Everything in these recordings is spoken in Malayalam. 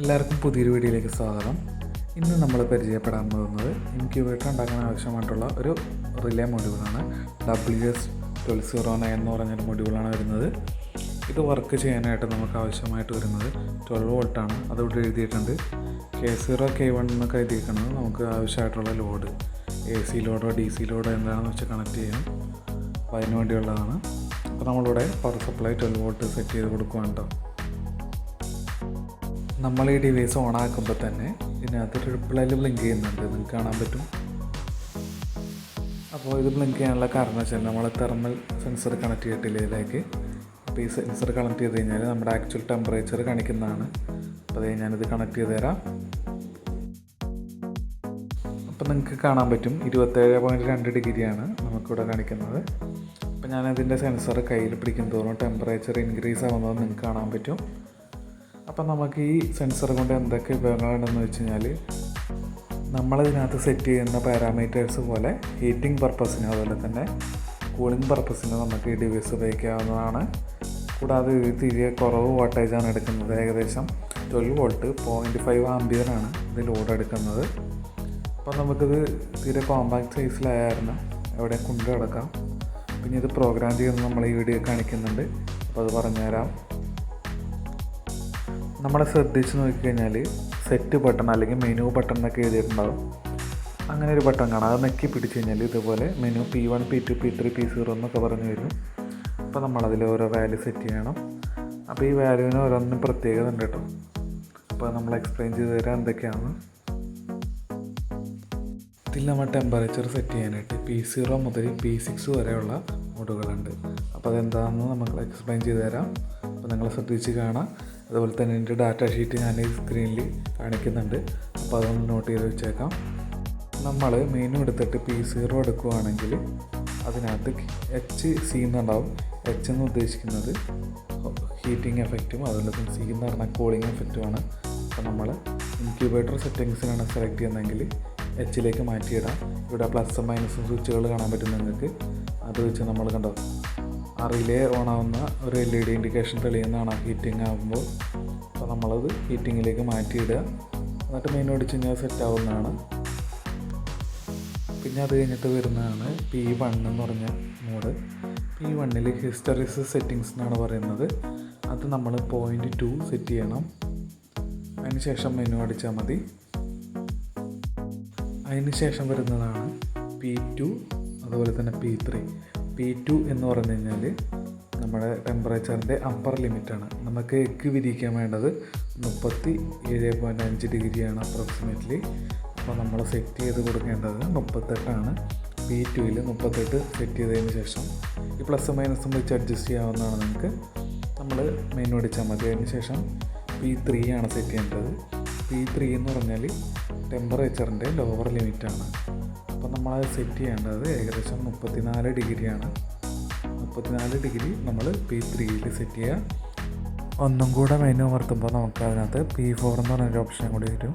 എല്ലാവർക്കും പുതിയൊരു വീഡിയോയിലേക്ക് സ്വാഗതം. ഇന്ന് നമ്മൾ പരിചയപ്പെടാൻ പോകുന്നത് ഇൻക്യൂബേറ്റർ ഉണ്ടാക്കാൻ ആവശ്യമായിട്ടുള്ള ഒരു relay മൊഡ്യൂളാണ് W S twelve zero nine എന്ന് പറഞ്ഞൊരു മൊഡ്യൂളാണ് വരുന്നത്. ഇത് വർക്ക് ചെയ്യാനായിട്ട് നമുക്ക് ആവശ്യമായിട്ട് വരുന്നത് ട്വൽവ് വോൾട്ടാണ് അതിവിടെ എഴുതിയിട്ടുണ്ട്. കെ സീറോ കെ വൺ എന്നൊക്കെ എഴുതിയിരിക്കുന്നത് നമുക്ക് ആവശ്യമായിട്ടുള്ള ലോഡ് എ സി ലോഡോ ഡി സി ലോഡോ എന്താണെന്ന് വെച്ച് കണക്ട് ചെയ്യാം. അപ്പോൾ അതിന് വേണ്ടിയുള്ളതാണ്. അപ്പോൾ നമ്മളിവിടെ power supply twelve volt set ചെയ്ത് കൊടുക്കുകയാണ് കേട്ടോ നമ്മൾ ഈ ഡിവൈസ് ഓൺ ആക്കുമ്പോൾ തന്നെ ഇതിനകത്ത് റിപ്ലൈയിൽ ബ്ലിങ്ക് ചെയ്യുന്നുണ്ട്. നിങ്ങൾക്ക് കാണാൻ പറ്റും. അപ്പോൾ ഇത് ബ്ലിങ്ക് ചെയ്യാനുള്ള കാരണം വെച്ചാൽ നമ്മൾ തെർമൽ സെൻസർ കണക്ട് ചെയ്തിട്ടില്ല ഇതിലേക്ക്? അപ്പോൾ ഈ സെൻസർ കണക്ട് ചെയ്ത് കഴിഞ്ഞാൽ നമ്മുടെ ആക്ച്വൽ ടെമ്പറേച്ചർ കാണിക്കുന്നതാണ്. അപ്പോൾ അത് ഞാനിത് കണക്ട് ചെയ്ത് തരാം. അപ്പോൾ നിങ്ങൾക്ക് കാണാൻ പറ്റും. ഇരുപത്തേഴ് പോയിന്റ് രണ്ട് ഡിഗ്രിയാണ് നമുക്കിവിടെ കാണിക്കുന്നത്. അപ്പോൾ ഞാനതിന്റെ സെൻസർ കയ്യിൽ പിടിക്കും തോറും ടെമ്പറേച്ചർ ഇൻക്രീസ് ആവുന്നത് നിങ്ങൾക്ക് കാണാൻ പറ്റും. അപ്പം നമുക്ക് ഈ സെൻസർ കൊണ്ട് എന്തൊക്കെ ഉപയോഗങ്ങളുണ്ടെന്ന് വെച്ച് കഴിഞ്ഞാൽ നമ്മളിതിനകത്ത് സെറ്റ് ചെയ്യുന്ന പാരാമീറ്റേഴ്സ് പോലെ ഹീറ്റിംഗ് പർപ്പസിന് അതുപോലെ തന്നെ കൂളിംഗ് പർപ്പസിന് നമുക്ക് ഈ ഡിവൈസ് ഉപയോഗിക്കാവുന്നതാണ്. കൂടാതെ ഇത് തിരികെ കുറവ് വോൾട്ടേജാണ് എടുക്കുന്നത്. ഏകദേശം ട്വൽവ് വോൾട്ട് പോയിന്റ് ഫൈവ് ആംബിയറാണ് ഇത് ലോഡ് എടുക്കുന്നത്. അപ്പോൾ നമുക്കിത് തീരെ കോമ്പാക്ട് സൈസിലായിരുന്നു എവിടെ കൊണ്ടു കിടക്കാം പിന്നെ ഇത് പ്രോഗ്രാം ചെയ്യുന്നത് നമ്മൾ ഈ വീഡിയോ കാണിക്കുന്നുണ്ട്. അപ്പോൾ അത് പറഞ്ഞുതരാം. നമ്മൾ ശ്രദ്ധിച്ച് നോക്കിക്കഴിഞ്ഞാൽ സെറ്റ് ബട്ടൺ അല്ലെങ്കിൽ മെനു ബട്ടൺ എന്നൊക്കെ എഴുതിയിട്ടുണ്ടാകും അങ്ങനെ ഒരു ബട്ടൺ കാണാം. അത് നെക്കി പിടിച്ച് കഴിഞ്ഞാൽ ഇതുപോലെ menu P one P two P three P zero എന്നൊക്കെ പറഞ്ഞു വരും. അപ്പോൾ നമ്മളതിൽ ഓരോ വാല്യൂ സെറ്റ് ചെയ്യണം. അപ്പോൾ ഈ വാല്യൂവിന് ഓരോന്നും പ്രത്യേകത ഉണ്ട് കേട്ടോ. അപ്പോൾ നമ്മൾ എക്സ്പ്ലെയിൻ ചെയ്ത് തരാം എന്തൊക്കെയാണ്. ഇതിൽ നമ്മൾ ടെമ്പറേച്ചർ സെറ്റ് ചെയ്യാനായിട്ട് പി സീറോ മുതൽ പി സിക്സ് വരെയുള്ള മോഡുകളുണ്ട് അപ്പോൾ അതെന്താണെന്ന് നമുക്ക് എക്സ്പ്ലെയിൻ ചെയ്ത് തരാം. അപ്പോൾ നിങ്ങൾ ശ്രദ്ധിച്ച് കാണാം. അതുപോലെ തന്നെ എന്റെ ഡാറ്റ ഷീറ്റ് ഞാൻ ഈ സ്ക്രീനിൽ കാണിക്കുന്നുണ്ട്. അപ്പോൾ അതൊന്ന് നോട്ട് ചെയ്ത് വെച്ചേക്കാം. നമ്മൾ മെനു എടുത്തിട്ട് പി സീറോ എടുക്കുകയാണെങ്കിൽ അതിനകത്ത് എച്ച് സി എന്നുണ്ടാവും എച്ച് എന്ന് ഉദ്ദേശിക്കുന്നത് ഹീറ്റിംഗ് എഫക്റ്റും അതുപോലെ തന്നെ സി എന്ന് പറഞ്ഞാൽ കൂളിംഗ് എഫക്റ്റുമാണ് അപ്പോൾ നമ്മൾ ഇൻക്യുബേറ്റർ സെറ്റിങ്സിനാണ് സെലക്ട് ചെയ്യുന്നതെങ്കിൽ എച്ചിലേക്ക് മാറ്റിയിടാം. ഇവിടെ പ്ലസും മൈനസും സ്വിച്ചുകൾ കാണാൻ പറ്റും നിങ്ങൾക്ക് അത് വെച്ച് നമ്മൾ കണ്ടോ? ആ റിലേ ഓൺ ആവുന്ന ഒരു എൽ ഇ ഡി ഇൻഡിക്കേഷൻ തെളിയുന്നതാണ് ഹീറ്റിംഗ് ആകുമ്പോൾ അപ്പോൾ നമ്മളത് ഹീറ്റിങ്ങിലേക്ക് മാറ്റിയിടുക. എന്നിട്ട് മെയിൻ ഓടിച്ച് കഴിഞ്ഞാൽ സെറ്റ് ആവുന്നതാണ്. പിന്നെ അത് കഴിഞ്ഞിട്ട് വരുന്നതാണ് പി വൺ എന്ന് പറഞ്ഞ മോഡ് പി വണ്ണിൽ ഹിസ്റ്ററിസ് സെറ്റിങ്സ് എന്നാണ് പറയുന്നത്. അത് നമ്മൾ പോയിന്റ് ടു സെറ്റ് ചെയ്യണം. അതിന് ശേഷം മെനു അടിച്ചാൽ മതി. അതിന് ശേഷം വരുന്നതാണ് പി ടു അതുപോലെ തന്നെ പി ത്രീ പി ടു എന്ന് പറഞ്ഞു കഴിഞ്ഞാൽ നമ്മുടെ ടെമ്പറേച്ചറിന്റെ അപ്പർ ലിമിറ്റാണ് നമുക്ക് എഗ്ഗ് വിരിയിക്കാൻ വേണ്ടത് മുപ്പത്തി ഏഴ് പോയിന്റ് അഞ്ച് ഡിഗ്രിയാണ് അപ്രോക്സിമേറ്റ്ലി അപ്പോൾ നമ്മൾ സെറ്റ് ചെയ്ത് കൊടുക്കേണ്ടത് മുപ്പത്തെട്ടാണ്. പി ടുവിൽ മുപ്പത്തെട്ട് സെറ്റ് ചെയ്തതിന് ശേഷം ഈ പ്ലസ് മൈനസും വെച്ച് അഡ്ജസ്റ്റ് ചെയ്യാവുന്നതാണ് നമുക്ക്. നമ്മൾ മെയിൻ അടിച്ചാൽ മതി. അതിന് ശേഷം പി ത്രീ ആണ് സെറ്റ് ചെയ്യേണ്ടത്. പി ത്രീ എന്ന് പറഞ്ഞാൽ ടെമ്പറേച്ചറിന്റെ ലോവർ ലിമിറ്റാണ് അപ്പോൾ നമ്മളത് സെറ്റ് ചെയ്യേണ്ടത് ഏകദേശം മുപ്പത്തിനാല് ഡിഗ്രിയാണ്. മുപ്പത്തിനാല് ഡിഗ്രി നമ്മൾ പി ത്രീയിൽ സെറ്റ് ചെയ്യുക. ഒന്നും കൂടെ മെനു അമർത്തുമ്പോൾ നമുക്ക് അതിനകത്ത് പി ഫോർ എന്ന് പറഞ്ഞൊരു ഓപ്ഷൻ കൂടി വരും.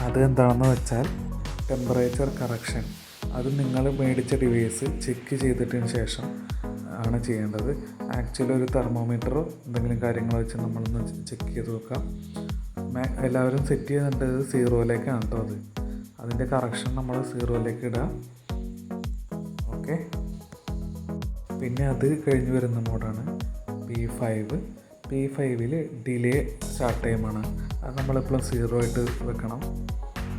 അത് എന്താണെന്ന് വെച്ചാൽ ടെമ്പറേച്ചർ കറക്ഷൻ അത് നിങ്ങൾ മേടിച്ച ഡിവൈസ് ചെക്ക് ചെയ്തിട്ടതിന് ശേഷം ആണ് ചെയ്യേണ്ടത്. ആക്ച്വലി ഒരു തെർമോമീറ്ററോ എന്തെങ്കിലും കാര്യങ്ങൾ വെച്ച് നമ്മളൊന്ന് ചെക്ക് ചെയ്ത് നോക്കാം. എല്ലാവരും സെറ്റ് ചെയ്യുന്നുണ്ട്. സീറോയിലേക്കാണ് കേട്ടോ അത്. അതിന്റെ കറക്ഷൻ നമ്മൾ സീറോയിലേക്ക് ഇടുക ഓക്കെ പിന്നെ അത് കഴിഞ്ഞ് വരുന്ന മോഡാണ് പി ഫൈവ് പി ഫൈവിൽ ഡിലേ സ്റ്റാർട്ട് ടൈമാണ് അത് നമ്മളെപ്പോഴും സീറോ ആയിട്ട് വെക്കണം.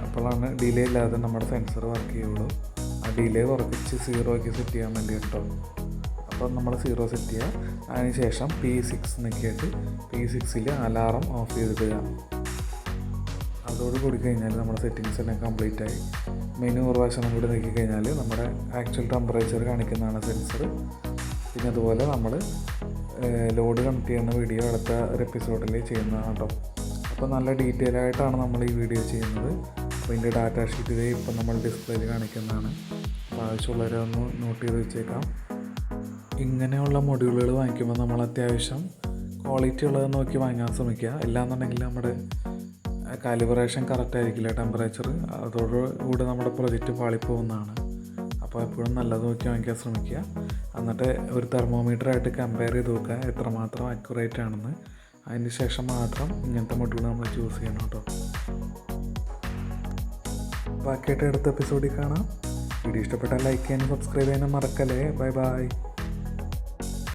അപ്പോഴാണ് ഡിലേ ഇല്ലാതെ നമ്മുടെ സെൻസർ വർക്ക് ചെയ്യുള്ളൂ. ആ ഡിലേ കുറച്ച് സീറോയ്ക്ക് സെറ്റ് ചെയ്യാൻ വേണ്ടി കേട്ടോ അപ്പം നമ്മൾ സീറോ സെറ്റ് ചെയ്യുക. അതിന് ശേഷം പി സിക്സ് നിൽക്കിയിട്ട് പി സിക്സിൽ അലാറം ഓഫ് ചെയ്തിടുക. അതോട് കൂടി കഴിഞ്ഞാൽ നമ്മുടെ സെറ്റിങ്സ് എല്ലാം കംപ്ലീറ്റ് ആയി. മെനു ഒരു വശം കൂടി നോക്കി കഴിഞ്ഞാൽ നമ്മുടെ ആക്ച്വൽ ടെമ്പറേച്ചർ കാണിക്കുന്നതാണ് സെൻസർ പിന്നെ അതുപോലെ നമ്മൾ ലോഡ് കണക്ട് ചെയ്യുന്ന വീഡിയോ അടുത്ത ഒരു എപ്പിസോഡിൽ ചെയ്യുന്നതാണ് കേട്ടോ അപ്പോൾ നല്ല ഡീറ്റെയിൽ ആയിട്ടാണ് നമ്മൾ ഈ വീഡിയോ ചെയ്യുന്നത്. അപ്പോൾ ഇതിന്റെ ഡാറ്റ ഷീറ്റ് ഇപ്പം നമ്മൾ ഡിസ്പ്ലേയിൽ കാണിക്കുന്നതാണ്. അപ്പോൾ ആവശ്യമുള്ളവരെ ഒന്ന് നോട്ട് ചെയ്ത് വെച്ചേക്കാം. ഇങ്ങനെയുള്ള മൊഡ്യൂളുകൾ വാങ്ങിക്കുമ്പോൾ നമ്മൾ അത്യാവശ്യം ക്വാളിറ്റി ഉള്ളത് നോക്കി വാങ്ങാൻ ശ്രമിക്കുക. ഇല്ലാന്നുണ്ടെങ്കിൽ നമ്മുടെ കാലിബ്രേഷൻ കറക്റ്റ് ആയിരിക്കില്ല ടെമ്പറേച്ചർ അതോടുകൂടി നമ്മുടെ പ്രൊജക്റ്റ് പാളിപ്പോകുന്നതാണ് അപ്പോൾ എപ്പോഴും നല്ലത് നോക്കി വാങ്ങിക്കാൻ ശ്രമിക്കുക. എന്നിട്ട് ഒരു തെർമോമീറ്ററായിട്ട് കമ്പയർ ചെയ്ത് നോക്കുക എത്രമാത്രം അക്യുറേറ്റ് ആണെന്ന്. അതിന് ശേഷം മാത്രം ഇങ്ങനത്തെ മുട്ടുകൾ നമ്മൾ ചൂസ് ചെയ്യണം കേട്ടോ. ബാക്കിയായിട്ട് അടുത്ത എപ്പിസോഡിൽ കാണാം. വീഡിയോ ഇഷ്ടപ്പെട്ടാൽ ലൈക്ക് ചെയ്യാനും സബ്സ്ക്രൈബ് ചെയ്യാനും മറക്കല്ലേ. Bye bye